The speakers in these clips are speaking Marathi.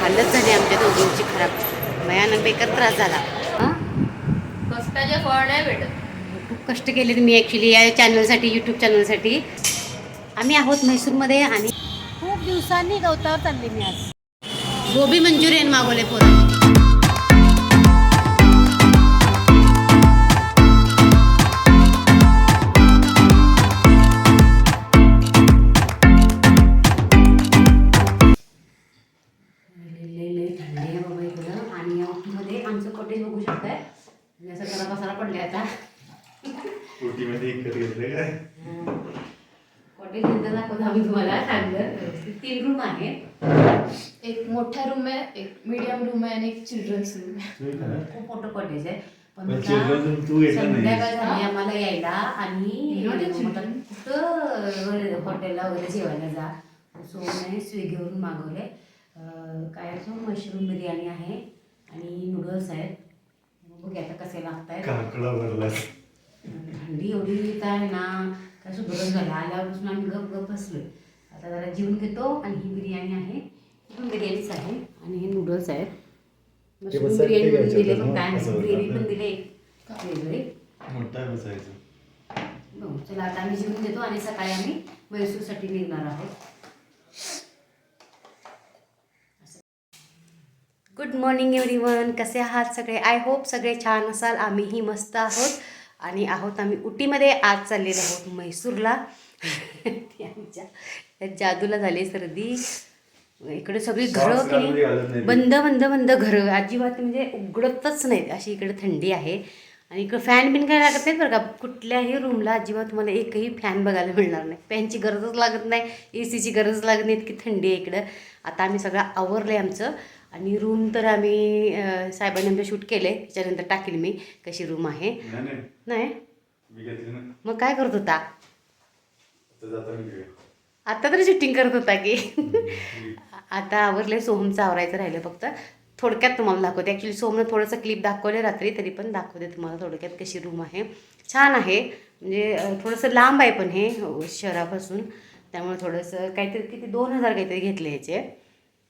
हालत झाली आमच्या दोघींची खराब. भयानक बेकार त्रास झाला. हां? कष्टाचे फळ नाही भेटत. खूप कष्ट केले मी ॲक्च्युली या चॅनलसाठी यूट्यूब चॅनलसाठी आम्ही आहोत म्हैसूरमध्ये आणि खूप दिवसांनी गवतावर चालले मी आज. गोबी मंचुरियन मागवले पोरं जरा बसायला पडले आता. मध्ये एक घेतले काय? कॉटेज नंतर दाखवतो आम्ही तुम्हाला चांगलं तीन रूम आहेत. एक मोठा रूम आहे एक मीडियम रूम आहे आणि एक चिल्ड्रन्स रूम आहे. खूप मोठं कॉटेज आहे. पण. संध्याकाळ झाली आम्हाला यायला आणि. कुठं हॉटेलला वगैरे जेवायला जा. सो मी स्विगीवरून मागवले अं, काय असं मशरूम बिर्याणी आहे आणि नूडल्स आहेत. आता कसे लागत आहेत काकडा भरला थंडी एवढी काय ना काय सुधरण झालं आल्यापासून आम्ही गप गप बसलोय. आता जरा जेवून घेतो आणि ही बिर्याणी आहे. ही पण बिर्याणीच आहे आणि हे नूडल्स आहेत. मशरूम बिर्याणी पण दिले पण काय ग्रेव्ही पण. दिले. वेगळे. चला आता आम्ही जेवून घेतो आणि सकाळी आम्ही मैसूरसाठी निघणार आहोत. गुड मॉर्निंग एव्हरीवन कसे आहात सगळे? आय होप सगळे छान असाल. आम्हीही मस्त आहोत. आणि आहोत आम्ही उटीमध्ये. आज चाललेलो आहोत म्हैसूरला ती आमच्या त्या जादूला झाली सर्दी. इकडे सगळी घरं. बंद बंद बंद घरं. अजिबात म्हणजे उघडतच नाहीत. अशी इकडे थंडी आहे. आणि इकडं फॅन बिन काय लागत नाहीत बरं का? कुठल्याही रूमला अजिबात तुम्हाला एकही फॅन बघायला मिळणार नाही. फॅनची गरजच लागत नाही. ए सीची गरज लागत नाही इतकी थंडी आहे इकडं. आता आम्ही सगळं आवरलं आहे आमचं. आणि रूम तर आम्ही साहेबांनी आमच्या शूट केले त्याच्यानंतर टाकेल मी कशी रूम आहे. नाही मग काय करत होता? आता तरी शूटिंग करत होता की? आता आवरले सोहमचं आवरायचं राहिलं फक्त. थोडक्यात तुम्हाला दाखवते. ॲक्च्युली सोहमनं थोडंसं क्लिप दाखवले रात्री तरी पण दाखवते तुम्हाला थोडक्यात कशी रूम आहे. छान आहे. म्हणजे थोडंसं लांब आहे पण हे शहरापासून. त्यामुळे थोडंसं काहीतरी किती दोन हजार काहीतरी घेतले याचे.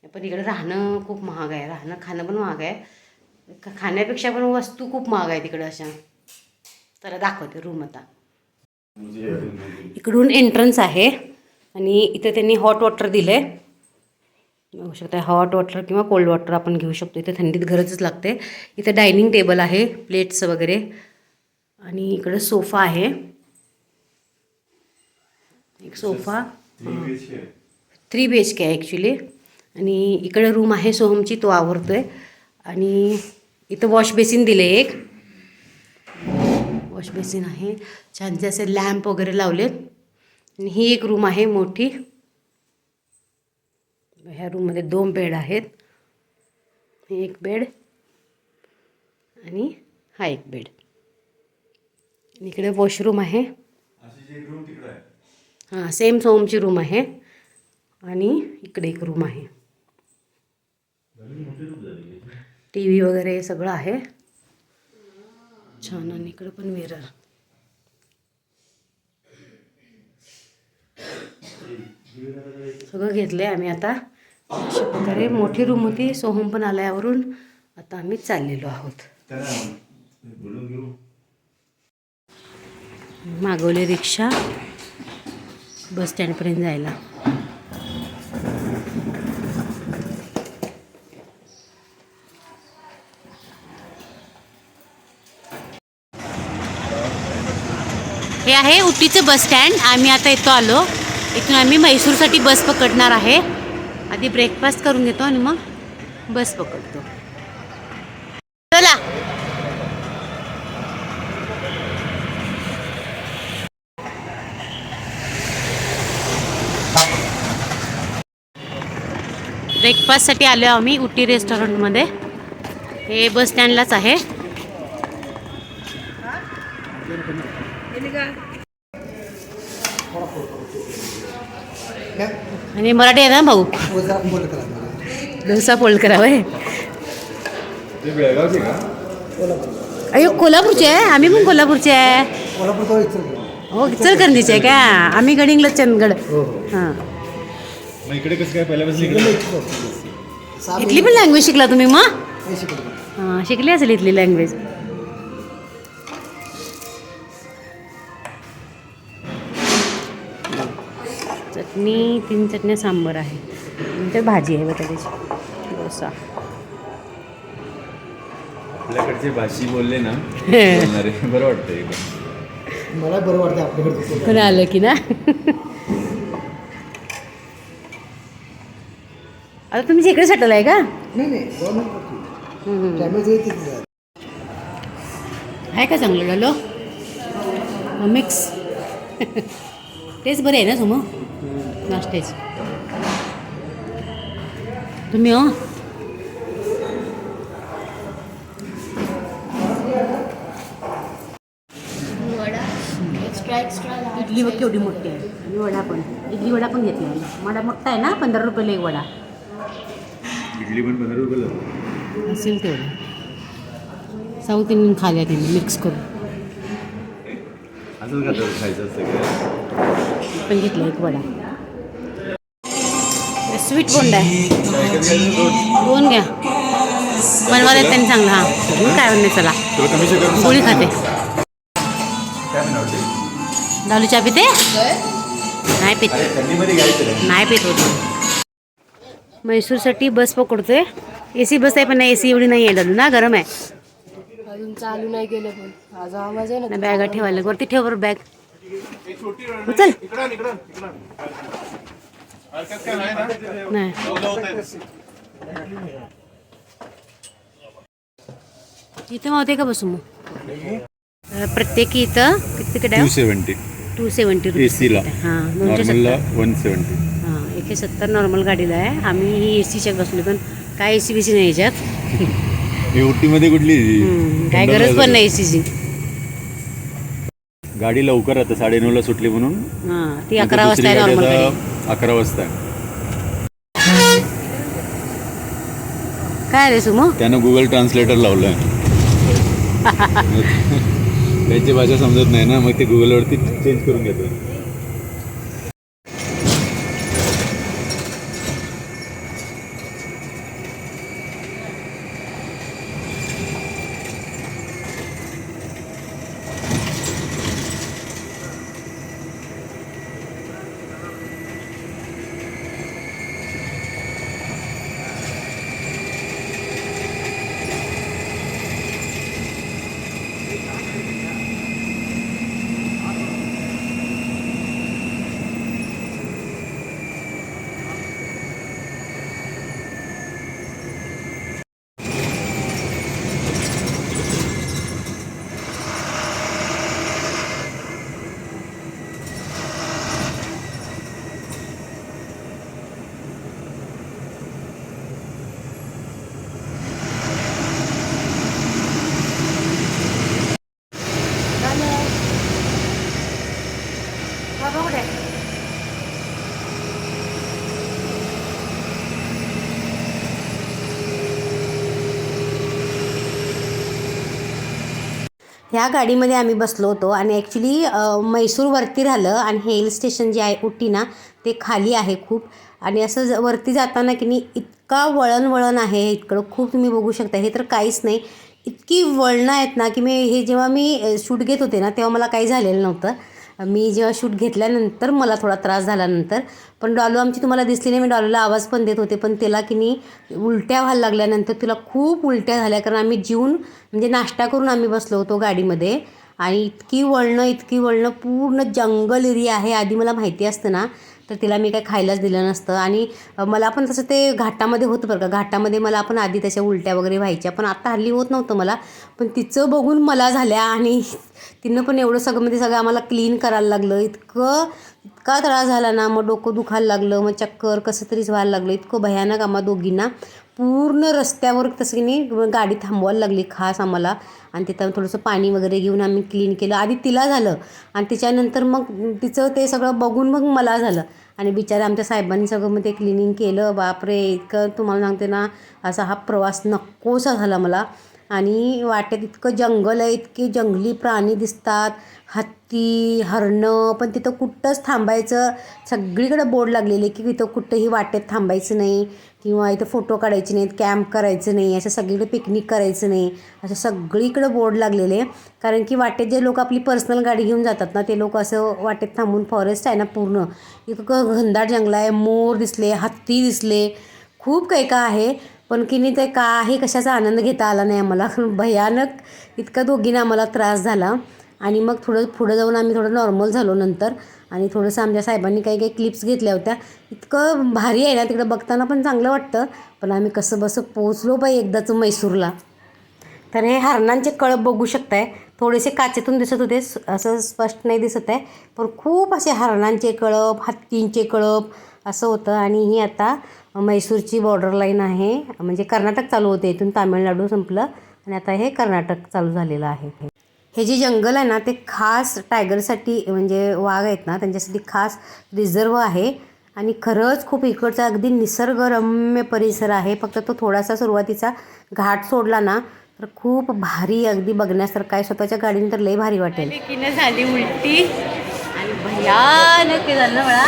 पण इकडे राहणं खूप महाग आहे. राहणं खाणं पण महाग आहे. खाण्यापेक्षा पण वस्तू खूप महाग आहे तिकडं अशा. तर दाखवते रूम आता. इकडून एंट्रन्स आहे. आणि इथं त्यांनी हॉट वॉटर दिलं आहे बघू शकता हॉट वॉटर किंवा कोल्ड वॉटर आपण घेऊ शकतो. इथे थंडीत गरजच लागते. इथं डायनिंग टेबल आहे प्लेट्स वगैरे. आणि इकडं सोफा आहे. एक sofa three B H K आहे ॲक्च्युली आणि इकडं रूम आहे सोहमची तो आवरतो आहे आणि इथं वॉश बेसिन दिले एक. वॉश बेसिन आहे. छानसे असे लॅम्प वगैरे लावलेत. आणि ही एक रूम आहे मोठी. ह्या रूममध्ये दोन बेड आहेत. हे एक बेड आणि हा एक बेड आणि इकडे वॉशरूम आहे. हां सेम सोमची रूम आहे. आणि इकडे एक रूम आहे मोठी रूम झाली टी व्ही वगैरे सगळं आहे. छान आणि इकडं पण मिरर सगळं घेतलं आहे आम्ही आता. अशा प्रकारे मोठी रूम होती. सोहम पण आल्यावरून आता आम्ही चाललेलो आहोत. मागवले रिक्षा. बस स्टँडपर्यंत जायला. हे आहे उटीचं बस स्टँड. आम्ही आता इथं आलो. इथून आम्ही म्हैसूरसाठी बस पकडणार आहे. आधी ब्रेकफास्ट करून घेतो आणि मग बस पकडतो. चला. ब्रेकफास्टसाठी आलो आम्ही उटी रेस्टॉरंटमध्ये हे बस स्टँडलाच आहे. आणि मराठी आहे ना भाऊ? डोसा फोल्ड करावं अयो कोल्हापूरचे आहे? आम्ही पण कोल्हापूरचे आहे. हो इचलकरंजीचे आहे का? आम्ही गडिंगला चंदगड. हां. इकडे कसं काय पहिल्यापासून इथली पण लँग्वेज शिकला तुम्ही मग? हां शिकली असेल इथली लँग्वेज चटणी तीन चटण्या सांबर आहे. नंतर भाजी आहे बटाट्याची डोसा. आपल्याकडचे भाषी बोलले ना बरं वाटतं एकदम. मला बरं वाटतं आपल्याकडे कोण आलं की ना? आता तुम्ही इकडे सेटल आहे का? आहे का चांगलं झालं? मिक्स तेच बरे आहे ना सुमो? नाश्त्याची. तुम्ही हो. वडा एक्स्ट्रा एक्स्ट्रा इडली बघ केवढी मोठी आहे. आणि वडा पण. इडली वडा पण घेतला आहे वडा मोठा आहे ना पंधरा रुपयाला एक वडा. इडली पण पंधरा रुपयाला असेल तेवढं. साऊथ इंडियन खाल्या त्यांनी मिक्स करून. असंच खायचं असतं पण घेतला एक वडा. स्वीट बोंड आहे. दोन घ्या. बनवायला त्यांनी चांगला हां. मग काय म्हणणे चला. गोळी खाते. दालू चहा पिते? नाही पित. नाही पित होती. म्हैसूरसाठी बस पकडतोय. ए सी बस आहे पण ए सी एवढी नाही आहे दादू ना? गरम आहे. अजून चालू नाही केलं पण. आवाज आहे ना. ना बॅगा ठेवायला वरती ठेव बरं बॅग. उचल. नाही. इथं मावते का बसू मग? प्रत्येकी इथं किती two seventy two seventy AC ला. हां दोनशे सत्तर. वन सेवन्टी हां एकशे सत्तर नॉर्मल गाडीला आहे. आम्ही ही ए सीच्यात बसलो पण काय ए सी बी सी नाही याच्यात. उटीमध्ये कुठली? काय गरज पण नाही ए सीची गाडी लवकर आता साडेनऊला सुटली म्हणून. हां ती अकरा वाजता आहे नॉर्मल गाडी अकरा वाजता आहे. काय रे सुमो? त्यानं गुगल ट्रान्सलेटर लावलं त्याची भाषा समजत नाही ना मग ते गुगलवरती चेंज करून घेतो ह्या गाडीमध्ये आम्ही बसलो होतो आणि ॲक्च्युली मैसूरवरती राहिलं आणि हे हिल स्टेशन जे आहे उटी ना ते खाली आहे खूप. आणि असं ज- वरती जाताना की नाही इतका वळण वळण आहे इतकडं खूप तुम्ही बघू शकता. हे तर काहीच नाही. इतकी वळणं आहेत ना की मी हे जेव्हा मी शूट घेत होते ना तेव्हा मला काही झालेलं नव्हतं. मी जेव्हा शूट घेतल्यानंतर मला थोडा त्रास झाल्यानंतर पण डॉलू आमची तुम्हाला दिसली नाही मी डॉलूला आवाज पण देत होते पण तिला की नाही उलट्या व्हायला लागल्यानंतर तिला खूप उलट्या झाल्या कारण आम्ही जीवन म्हणजे नाश्ता करून आम्ही बसलो होतो गाडीमध्ये. आणि इतकी वळणं इतकी वळणं पूर्ण जंगल एरिया आहे आधी मला माहिती असतं ना तर तिला मी काय खायलाच दिलं नसतं. आणि मला पण तसं ते घाटामध्ये होतं बरं का. घाटामध्ये मला पण आधी त्याच्या उलट्या वगैरे व्हायच्या. पण आता हल्ली होत नव्हतं मला. पण तिचं बघून मला झाल्या आणि तिनं पण एवढं सगळं म्हणजे सगळं आम्हाला क्लीन करायला लागलं. इतकं इतका त्रास झाला ना. मग डोकं दुखायला लागलं. मग चक्कर कसं तरीच व्हायला लागलं. इतकं भयानक आम्हा दोघींना. पूर्ण रस्त्यावर तसं की नाही गाडी थांबवायला लागली खास आम्हाला. आणि तिथं थोडंसं पाणी वगैरे घेऊन आम्ही क्लीन केलं. आधी तिला झालं आणि तिच्यानंतर मग तिचं ते सगळं बघून मग मला झालं. आणि बिचारा आमच्या साहेबांनी सगळं मग ते क्लिनिंग केलं. बापरे इतकं तुम्हाला सांगते ना असा हा प्रवास नकोसा झाला मला. आणि वाटेत इतकं जंगल आहे इतके जंगली प्राणी दिसतात. हत्ती हरणं पण तिथं कुठंच थांबायचं. सगळीकडं बोर्ड लागलेले की तिथं कुठंही वाटेत थांबायचं नाही किंवा इथं फोटो काढायचे नाहीत कॅम्प करायचं नाही असं सगळीकडे पिकनिक करायचं नाही. असं सगळीकडं बोर्ड लागलेले. कारण की वाटेत जे लोक आपली पर्सनल गाडी घेऊन जातात ना ते लोक असं वाटेत थांबून फॉरेस्ट आहे ना पूर्ण. इतकं घनदाट जंगल आहे मोर दिसले हत्ती दिसले. खूप काही का आहे पण की नाही ते का आहे कशाचा आनंद घेता आला नाही आम्हाला. भयानक इतका दोघींना आम्हाला त्रास झाला. आणि मग थोडं पुढं जाऊन आम्ही थोडं नॉर्मल झालो नंतर. आणि थोडंसं आमच्या साहेबांनी काही काही क्लिप्स घेतल्या होत्या. इतकं भारी आहे ना तिकडं बघताना पण चांगलं वाटतं. पण आम्ही कसं बसं पोचलो बाई एकदाच मैसूरला. तर हे हरणांचे कळप बघू शकताय. थोडेसे काचेतून दिसत होते. असं स्पष्ट नाही दिसत आहे. पण खूप असे हरणांचे कळप हत्तींचे कळप असं होतं. आणि ही आता मैसूरची बॉर्डर लाईन आहे. म्हणजे कर्नाटक चालू होते. इथून तामिळनाडू संपलं. आणि आता हे कर्नाटक चालू झालेलं आहे. हे जे जंगल आहे ना ते खास टायगरसाठी म्हणजे वाघ आहेत ना त्यांच्यासाठी खास रिझर्व आहे. आणि खरंच खूप इकडचा अगदी निसर्गरम्य परिसर आहे. फक्त तो थोडासा सुरुवातीचा घाट सोडला ना तर खूप भारी अगदी बघण्यासारखं आहे. स्वतःच्या गाडीने तर लई भारी वाटेल. झाली उलटी. आणि भयानक झालं मला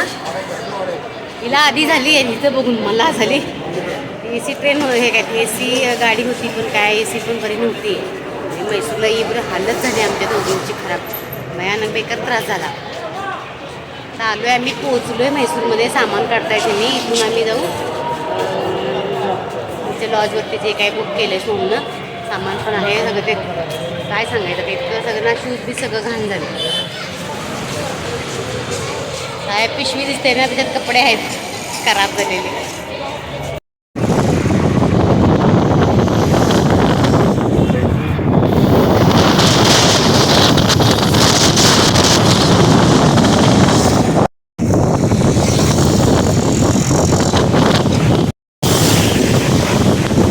हिला आधी झाली आहे हिचं बघून मला झाली. ए सी ट्रेन हे काय ए सी गाडी होती पण काय ए सी पण बरी नव्हती. मैसूरला इबर हालत झाली आमच्या दोघींची खराब. भयानक बेकार त्रास झाला. आता आलो आहे आम्ही पोहोचलो आहे मैसूरमध्ये सामान काढता येते मी इथून आम्ही जाऊ. अं, आमच्या लॉजवरती जे काही बुक केलं आहे सोमनं सामान पण आहे सगळं ते काय सांगायचं ते इतकं सगळं ना शूज बी सगळं घाण झालं काय पिशवी दिसते ना त्याच्यात कपडे आहेत खराब झालेले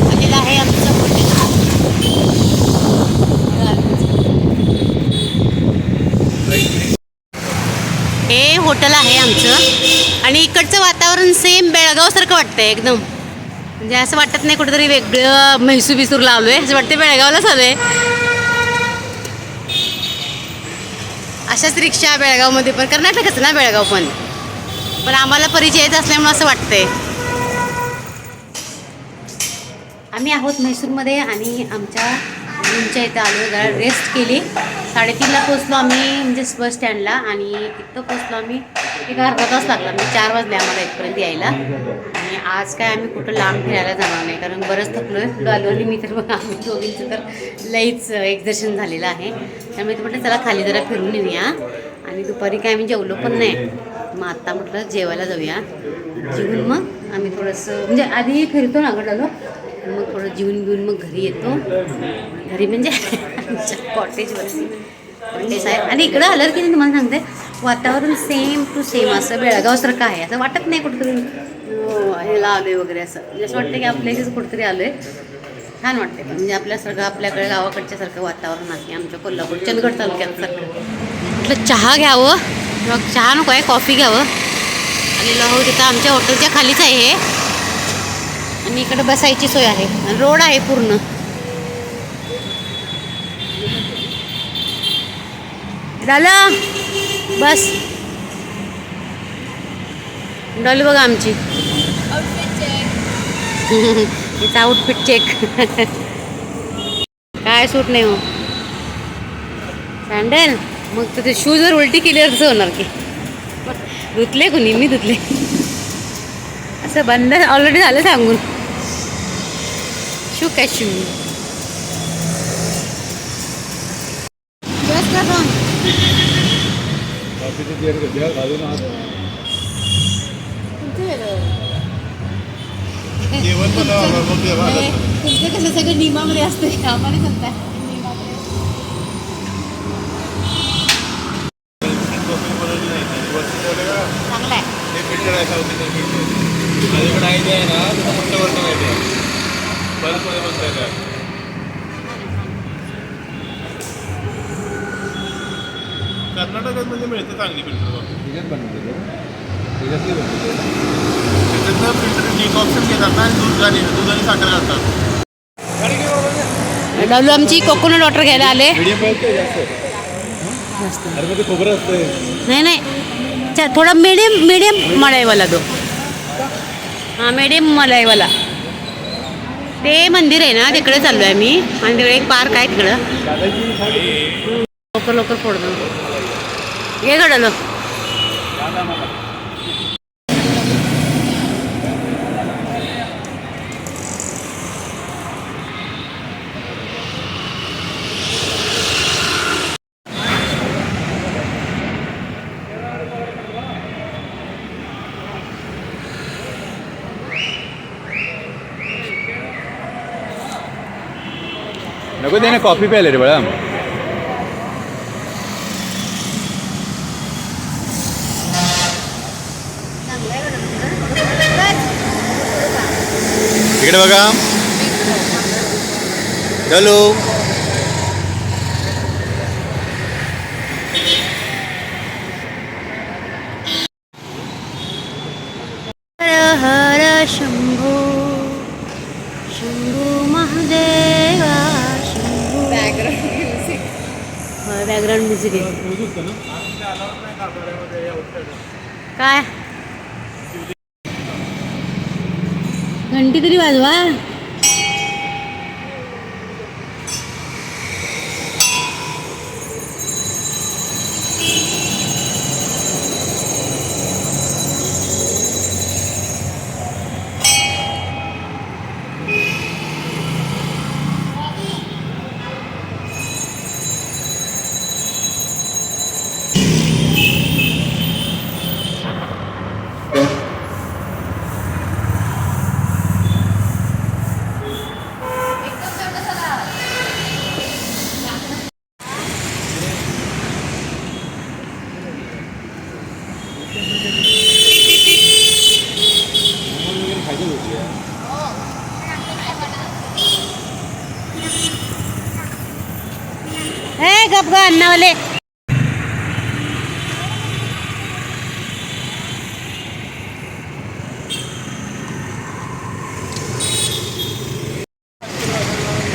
आलेलं आहे आमचं हॉटेल हे हॉटेल आहे आमचं आणि इकडचं वातावरण सेम बेळगावसारखं वाटतं एकदम. म्हणजे असं वाटत नाही कुठेतरी वेगळं म्हैसूर बिसूर लावलो आहे असं वाटतं बेळगावलाच आलो आहे अशाच रिक्षा बेळगावमध्ये पण. कर्नाटकच ना बेळगाव पण. पण आम्हाला परिचय येत असल्यामुळे असं वाटतंय. आम्ही आहोत म्हैसूरमध्ये आणि आमच्या रूमच्या इथं आलो जरा रेस्ट केली. साडेतीनला पोचलो आम्ही म्हणजे बस स्टँडला आणि तिथं पोचलो आम्ही एक अर्धा तास लागला. म्हणजे चार वाजले आम्हाला इथपर्यंत यायला. आणि आज काय आम्ही कुठं लांब फिरायला जाणार नाही कारण बरंच थकलो आहे गालोनी मी तर मग आम्ही दोघींचं तर लईच एक्झर्शन झालेलं आहे. त्यामुळे ते म्हटलं चला खाली जरा फिरून येऊया. आणि दुपारी काय आम्ही जेवलो पण नाही. मग आत्ता म्हटलं जेवायला जाऊया. जेवून मग आम्ही थोडंसं म्हणजे आधी फिरतो ना आलो मग थोडं जीवन घेऊन मग घरी येतो. घरी म्हणजे आमच्या कॉटेजवरती कॉटेज आहे. आणि इकडं आलं की तुम्हाला सांगते वातावरण सेम टू सेम असं बेळगावसारखं आहे. असं वाटत नाही कुठंतरी. हो, ह्याला आलो आहे वगैरे असं. म्हणजे असं वाटतं की आपल्या इथेच कुठंतरी आलो आहे छान वाटते म्हणजे आपल्यासारखं आपल्याकडे गावाकडच्यासारखं वातावरण आहे आमच्या कोल्हापूर चंदगड तालुक्यासारखं म्हटलं चहा घ्यावं. मग चहा नको आहे कॉफी घ्यावं. आणि लहो तिथं आमच्या हॉटेलच्या खालीच आहे हे. आणि इकडे बसायची सोय आहे. रोड आहे पूर्ण. झालं बस. डॉली बघा आमची. इथं आउटफिट चेक काय सूट नाही हो. सँडल मग तुझे शूज जर उलटी केली असं होणार की. धुतले कुणी? मी धुतले. असं बंद ऑलरेडी झालं सांगून. शू काय? शू तुमचं कसं सगळं नियमामध्ये असतं आम्हाला सांगता चांगलं आहे कर्नाटकात म्हणजे मिळते चांगली फिल्टर त्याच्यात बनवते त्याच्यातली बनवते. त्याच्यातनं फिल्टर डिकॉप्शन घेतात ना आणि दूध आणि दूध आणि साखर घालतात डब्ल्यू आमची कोकोनट वॉटर घ्यायला आले. मीडियम पाहिजे जास्त. अरे मग ते खोबरं असतंय. नाही नाही. चा- थोडा मीडियम मीडियम मळायवाला दो हा मीडियम मलाईवाला ते मंदिर आहे ना तिकडे चाललो आहे मी आणि तिकडे एक पार्क आहे तिकडं. लवकर लवकर फोडणं ये घडलं नको त्याने कॉफी प्यायला रे बाळा इकडे बघा. चलो. हर हर शंभू शंभू महादेवा शंभू। बॅकग्राऊंड म्युझिक आहे. काय? घंटी तरी वाजवा हे गप ग अण्णावाले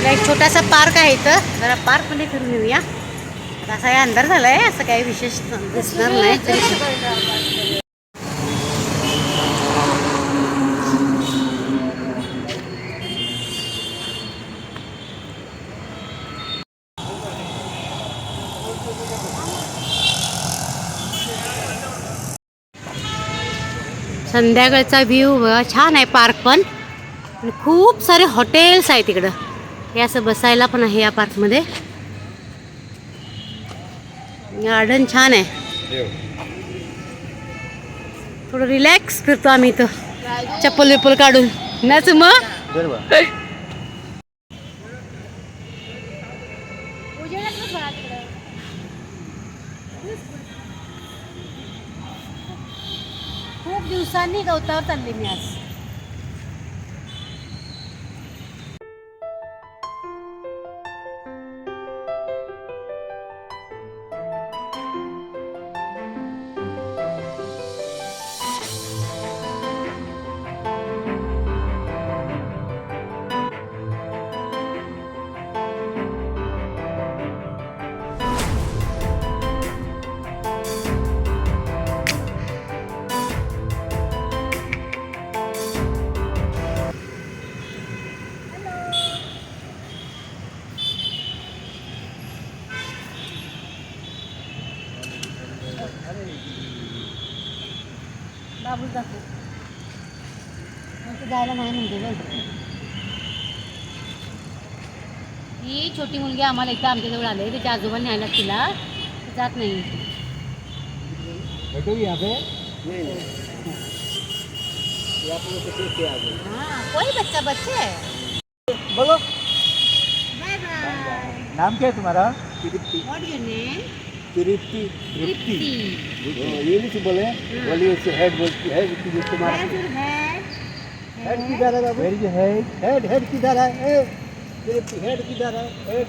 आपला एक छोटासा पार्क आहे इथं. जरा पार्कमध्ये फिरून येऊया आता असा हे अंधार झालाय असं काही विशेष दिसणार नाही. संध्याकाळचा व्ह्यू बघा छान आहे पार्क पण. खूप सारे हॉटेल्स आहेत तिकडं हे असं बसायला पण आहे या पार्कमध्ये. गार्डन छान आहे. थोडं रिलॅक्स करतो आम्ही इथं. चप्पल विप्पल काढून. नाच मग? खूप दिवसांनी गवतावर चालली मी आज. मुलगी आम्हाला इथं आमच्याजवळ आले त्याच्या आजोबांनी आला तिला जात नाही. हाँ कोई बच्चा बच्चे? है बोलो. Bye bye. नाम क्या है तुम्हारा what your name Tripti Tripti ये नहीं बोले बोलिए उससे हेड बोलती है तुम्हारा? हेड किधर है बाबू. हेड हेड हेड किधर है हेड किधर है? Head.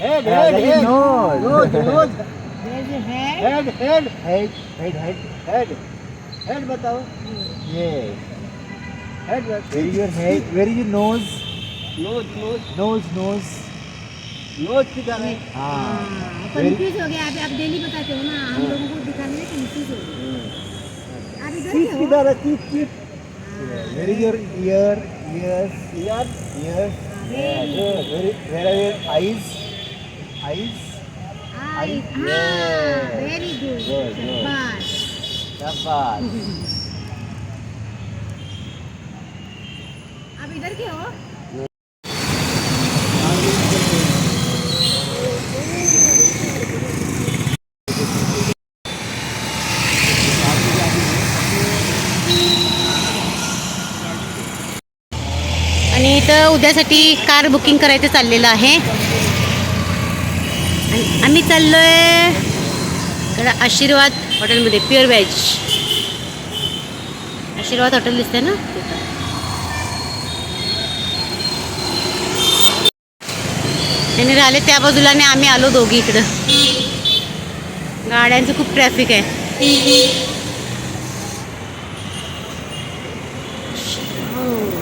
Head head head nose nose nose head? Head. Head head. Head head. Head head बताओ। ये head where is your head where is your nose nose nose nose nose nose किधर है? हाँ। कंफ्यूज हो गया। आप आप डेली बताते हो ना। हम लोगों को दिखाने में कंफ्यूज हो गया। आप इधर हो। किधर है? चीज़ चीज़ Where is your ear? Ears. Ears. Ears. Where, are your eyes? Eyes. Eyes. Yeah. Very good. Good, good. Shabash. अब इधर क्या हो आणि इथं उद्यासाठी कार बुकिंग करायचं चाललेलं आहे. आणि आम्ही चाललोय आशीर्वाद हॉटेलमध्ये प्युअर व्हेज. आशीर्वाद हॉटेल दिसतंय ना? त्यांनी राहिले त्या बाजूला आणि आम्ही आलो दोघी इकडं. गाड्यांचं खूप ट्रॅफिक आहे. हो.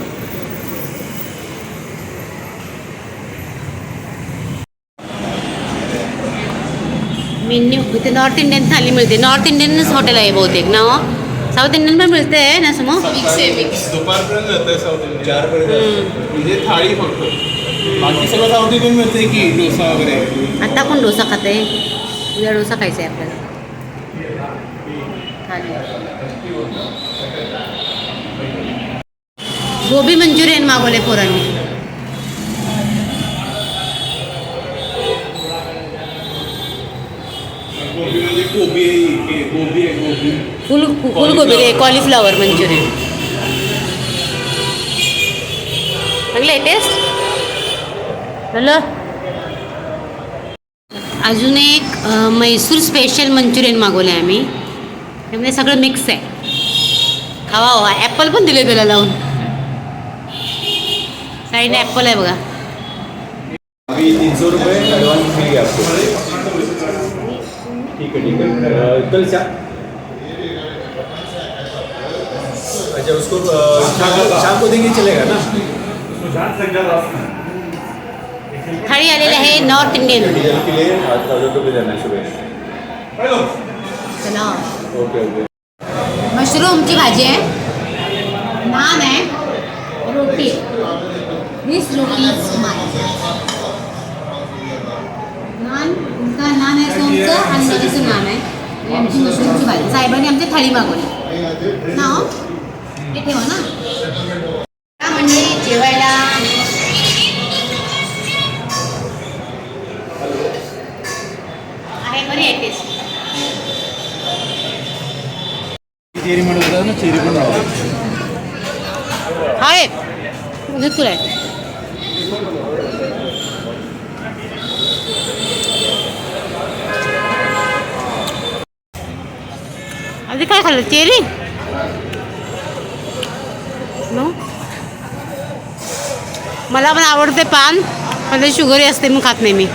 मेन्यू इथे नॉर्थ इंडियन थाली मिळते नॉर्थ इंडियनच हॉटेल आहे बहुतेक ना हो? साऊथ इंडियन पण मिळते ना समो मिक्स आहे मिक्स दुपारपर्यंत जातं साऊथ इंडियन म्हणजे थाळी फक्त बाकी सगळं साऊथ इंडियन मिळते की डोसा वगैरे आता कोण डोसा खाते उद्या डोसा खायचा आहे आपल्याला थाली गोबी मंचुरियन मागवले पोरांनी कोबी आहे आहे फुल फुलगोबी रे कॉलीफ्लॉवर मंचुरियन. चांगलं टेस्ट हॅलो? अजून एक अं, म्हैसूर स्पेशल मंचुरियन मागवलं आहे आम्ही. त्यामध्ये सगळं मिक्स आहे. खावा हवा ॲपल पण दिले त्याला लावून. साईडने ॲपल आहे बघा. अभी तीन सौ रुपये मिलेगी आपको ठीक है ठीक है। कल शा अच्छा उसको शाम को शाम को देंगे चलेगा ना? थाळी आलेली आहे नॉर्थ इंडियन के लिए आठ थाउज़ेंड रुपये देना है सुबह। Okay okay. मशरूमची भाजी आहे नान आहे रोटी। वीस रोटी। उनका नान आहे सोमचं आणि माझं नान आहे. आमची मशरूमची भाजी साहेबांनी आमची थाळी मागवली. ना हो? हे ठेवा ना? हा मंडळी जेवायला? आहे बरी आहे टेस्ट चेरी म्हणत होता ना चेरी पण राहू हाय. म्हणजे तुला आधी काय खाल्लं? चेरी? नो मला पण आवडते पान पण ते शुगरी असते मग खात नाही मी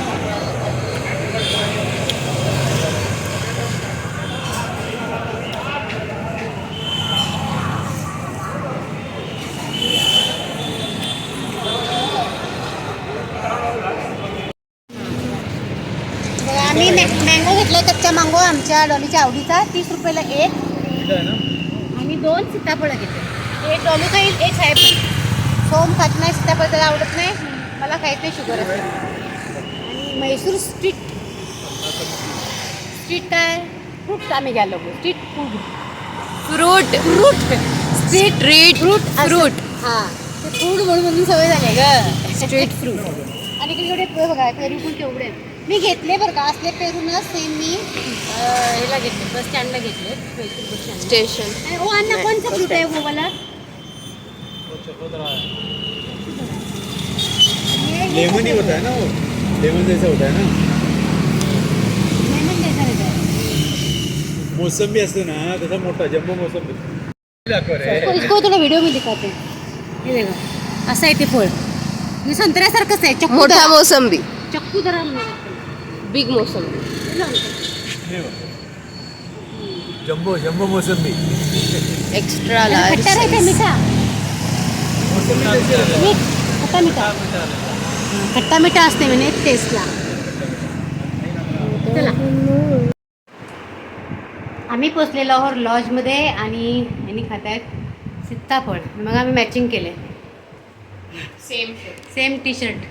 बघा, आम्ही मँगो घेतला कच्चा मँगो आमच्या डॉलीच्या आवडीचा तीस रुपयाला एक. आणि दोन सीताफळं घेतले एक डॉलू खाईल एक साहेब सोम खात नाही सीताफळ त्याला आवडत नाही. मला खायचं नाही शुगर असते. आणि म्हैसूर स्ट्रीट. स्ट्रीट काय? फ्रूट आम्ही घ्यायला लागलो. Street food. Fruit. Fruit. Street fruit fruit fruit हां. ते फ्रूट म्हणून म्हणून सवय झाली ग. स्ट्रीट फ्रूट आणि इकडे बघा पेरू पण केवढे आहेत. मी घेतले बरं का. असले पेरूनच सेम मी अं, ह्याला घेतले बस स्टँडला घेतले. म्हैसूर बस स्टँड स्टेशन ओ अण्णा कोणचा फ्रूट आहे वो वाला लेमन ही होता है ना वो? लेमन जैसा होता है ना? लेमन रहता है. मोसंबी असतो ना तसा मोठा जम्बो मोसंबी दाखव रे इसको इसको थोड़ा वीडियो में दिखाते हैं. ये देखो असं आहे ते फळ. हे संत्र्यासारखंच आहे चक्कू मोठा. मोसंबी चक्कू धरा म्हणतात बिग मोसंबी. जम्बो जम्बो मोसंबी एक्स्ट्रा लार्ज खट्टा राहते मिठा. मीठ खट्टा मिठा. खट्टा मिठा असते म्हणे टेस्टला चला. आम्ही पोचलेलो आहोत लॉजमध्ये आणि यांनी खात आहेत सीताफळ. मग आम्ही मॅचिंग केले सेम सेम टी शर्ट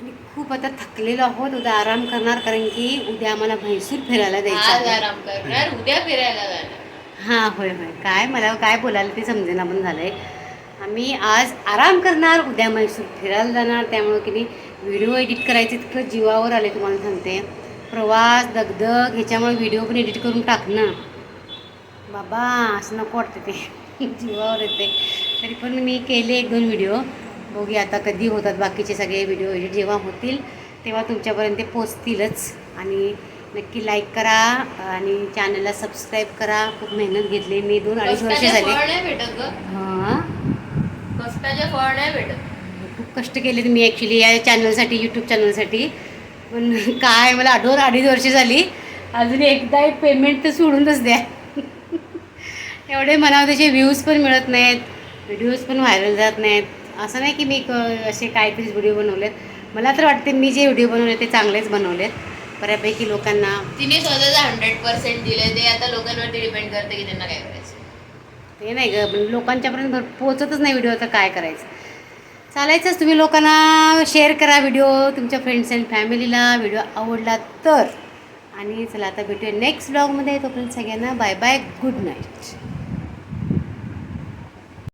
आणि खूप आता थकलेलो आहोत. उद्या आराम करणार कारण की उद्या आम्हाला म्हैसूर फिरायला द्यायचं आज आहे. आराम करणार उद्या फिरायला जाणार. हां होय होय. काय मला काय बोलायला ते समजेना पण झालंय. आम्ही आज आराम करणार उद्या म्हैसूर फिरायला जाणार. त्यामुळं की नाही व्हिडिओ एडिट करायचे इतकं जीवावर आले तुम्हाला सांगते. प्रवास दगदग ह्याच्यामुळे व्हिडिओ पण एडिट करून टाकणं बाबा असं नको वाटतं ते. जीवावर येते तरी पण मी केले एक दोन व्हिडिओ. बघूया आता कधी होतात बाकीचे सगळे व्हिडिओ एडिट जेव्हा होतील तेव्हा तुमच्यापर्यंत ते पोचतीलच. आणि नक्की लाईक करा आणि चॅनलला सबस्क्राईब करा. खूप मेहनत घेतली मी दोन अडीच वर्ष झाले. हां? कष्टाचे फळ नाही भेटत. खूप कष्ट केले मी ॲक्च्युली या चॅनलसाठी यूट्यूब चॅनलसाठी पण काय मला आठवण अडीच वर्ष झाली. अजून एकदा एक पेमेंट तर सोडूनच द्या. एवढे मनावर तसे व्ह्यूज पण मिळत नाहीत. व्हिडिओज पण व्हायरल जात नाहीत. असं नाही की मी असे काहीतरीच व्हिडिओ बनवलेत. मला तर वाटते मी जे व्हिडिओ बनवले ते चांगलेच बनवलेत. बऱ्यापैकी लोकांना तिने स्वतःचा हंड्रेड पर्सेंट दिले ते आता लोकांवरती डिपेंड करते की त्यांना काय करायचं. ते नाही ग पण लोकांच्यापर्यंत भर पोचतच नाही व्हिडिओ तर काय करायचं. चालायचंच. तुम्ही लोकांना शेअर करा व्हिडिओ तुमच्या फ्रेंड्स अँड फॅमिलीला व्हिडिओ आवडला तर. आणि चला आता भेटूया नेक्स्ट ब्लॉगमध्ये तोपर्यंत सगळ्यांना बाय बाय गुड नाईट